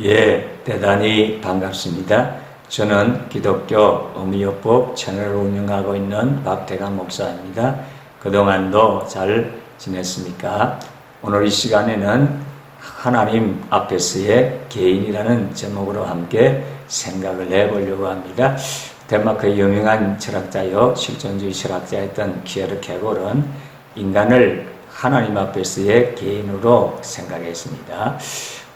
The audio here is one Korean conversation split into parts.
예, 대단히 반갑습니다. 저는 기독교 어미요법 채널을 운영하고 있는 박태강 목사입니다. 그동안도 잘 지냈습니까? 오늘 이 시간에는 하나님 앞에서의 개인이라는 제목으로 함께 생각을 해보려고 합니다. 덴마크의 유명한 철학자요, 실존주의 철학자였던 키에르 케골은 인간을 하나님 앞에서의 개인으로 생각했습니다.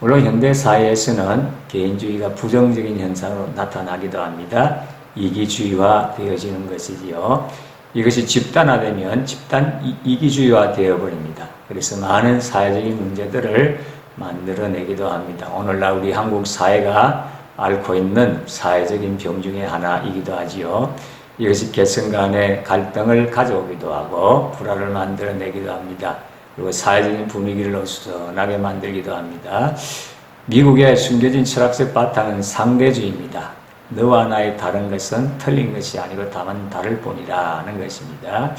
물론 현대 사회에서는 개인주의가 부정적인 현상으로 나타나기도 합니다. 이기주의화 되어지는 것이지요. 이것이 집단화되면 집단 이기주의화 되어버립니다. 그래서 많은 사회적인 문제들을 만들어내기도 합니다. 오늘날 우리 한국 사회가 앓고 있는 사회적인 병 중의 하나이기도 하지요. 이것이 계층 간의 갈등을 가져오기도 하고 불화를 만들어내기도 합니다. 그리고 사회적인 분위기를 어수선하게 만들기도 합니다. 미국의 숨겨진 철학적 바탕은 상대주의입니다. 너와 나의 다른 것은 틀린 것이 아니고 다만 다를 뿐이라는 것입니다.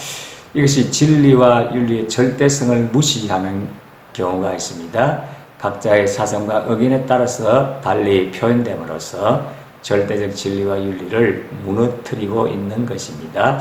이것이 진리와 윤리의 절대성을 무시하는 경우가 있습니다. 각자의 사상과 의견에 따라서 달리 표현됨으로써 절대적 진리와 윤리를 무너뜨리고 있는 것입니다.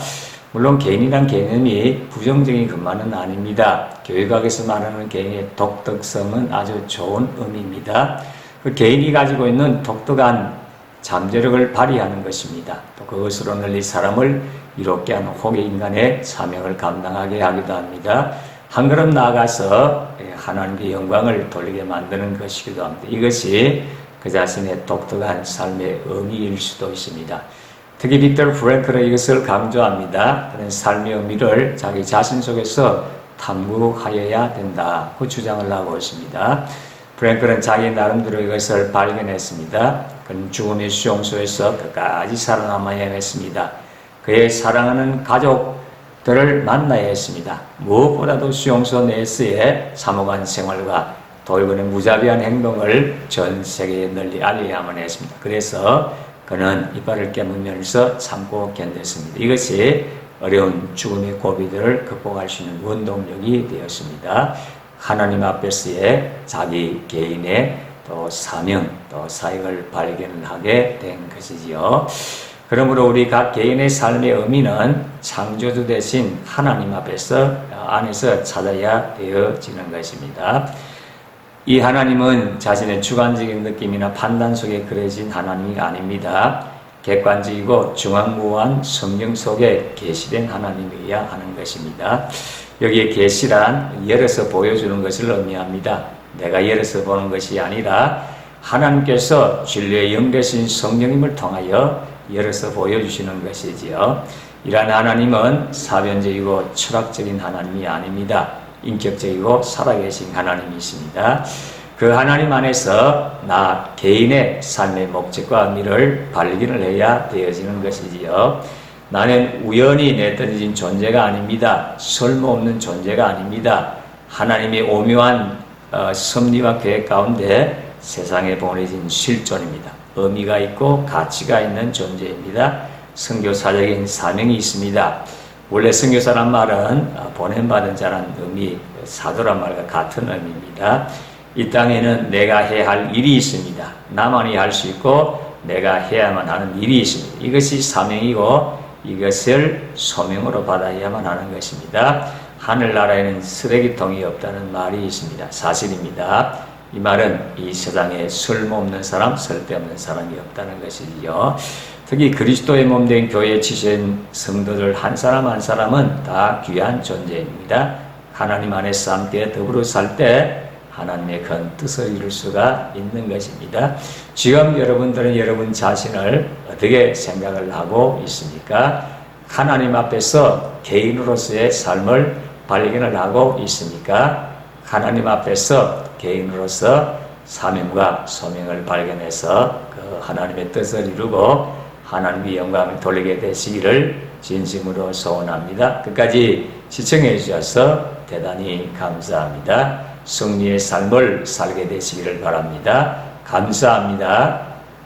물론 개인이란 개념이 부정적인 것만은 아닙니다. 교육학에서 말하는 개인의 독특성은 아주 좋은 의미입니다. 그 개인이 가지고 있는 독특한 잠재력을 발휘하는 것입니다. 또 그것으로 널리 사람을 이롭게 하는 혹의 인간의 사명을 감당하게 하기도 합니다. 한 걸음 나아가서 하나님의 영광을 돌리게 만드는 것이기도 합니다. 이것이 그 자신의 독특한 삶의 의미일 수도 있습니다. 특히 빅터 프랭크는 이것을 강조합니다. 그런 삶의 의미를 자기 자신 속에서 탐구하여야 된다고 주장을 하고 있습니다. 프랭크는 자기 나름대로 이것을 발견했습니다. 그는 죽음의 수용소에서 끝까지 살아남아야 했습니다. 그의 사랑하는 가족들을 만나야 했습니다. 무엇보다도 수용소 내에서의 사모관 생활과 돌고는 무자비한 행동을 전 세계에 널리 알려야만 했습니다. 그래서 그는 이빨을 깨물면서 참고 견뎠습니다. 이것이 어려운 죽음의 고비들을 극복할 수 있는 원동력이 되었습니다. 하나님 앞에서의 자기 개인의 또 사명, 또 사역을 발견하게 된 것이지요. 그러므로 우리 각 개인의 삶의 의미는 창조주 대신 하나님 앞에서 안에서 찾아야 되어지는 것입니다. 이 하나님은 자신의 주관적인 느낌이나 판단 속에 그려진 하나님이 아닙니다. 객관적이고 중앙무한 성경 속에 계시된 하나님이어야 하는 것입니다. 여기에 계시란 열어서 보여주는 것을 의미합니다. 내가 열어서 보는 것이 아니라 하나님께서 진리의 영되신 성령님을 통하여 열어서 보여주시는 것이지요. 이러한 하나님은 사변적이고 철학적인 하나님이 아닙니다. 인격적이고 살아계신 하나님이십니다. 그 하나님 안에서 나 개인의 삶의 목적과 의미를 발견을 해야 되어지는 것이지요. 나는 우연히 내던진 존재가 아닙니다. 쓸모없는 존재가 아닙니다. 하나님의 오묘한 어, 섭리와 계획 가운데 세상에 보내진 실존입니다. 의미가 있고 가치가 있는 존재입니다. 선교사적인 사명이 있습니다. 원래 선교사란 말은 어, 보냄받은 자란 의미, 사도란 말과 같은 의미입니다. 이 땅에는 내가 해야 할 일이 있습니다. 나만이 할 수 있고 내가 해야만 하는 일이 있습니다. 이것이 사명이고 이것을 소명으로 받아야만 하는 것입니다. 하늘나라에는 쓰레기통이 없다는 말이 있습니다. 사실입니다. 이 말은 이 세상에 쓸모없는 사람, 쓸데없는 사람이 없다는 것이지요. 특히 그리스도의 몸된 교회에 치신 성도들 한 사람 한 사람은 다 귀한 존재입니다. 하나님 안에서 함께 더불어 살 때 하나님의 큰 뜻을 이룰 수가 있는 것입니다. 지금 여러분들은 여러분 자신을 어떻게 생각을 하고 있습니까? 하나님 앞에서 개인으로서의 삶을 발견을 하고 있습니까? 하나님 앞에서 개인으로서 사명과 소명을 발견해서 그 하나님의 뜻을 이루고 하나님의 영광을 돌리게 되시기를 진심으로 소원합니다. 끝까지 시청해 주셔서 대단히 감사합니다. 승리의 삶을 살게 되시기를 바랍니다. 감사합니다.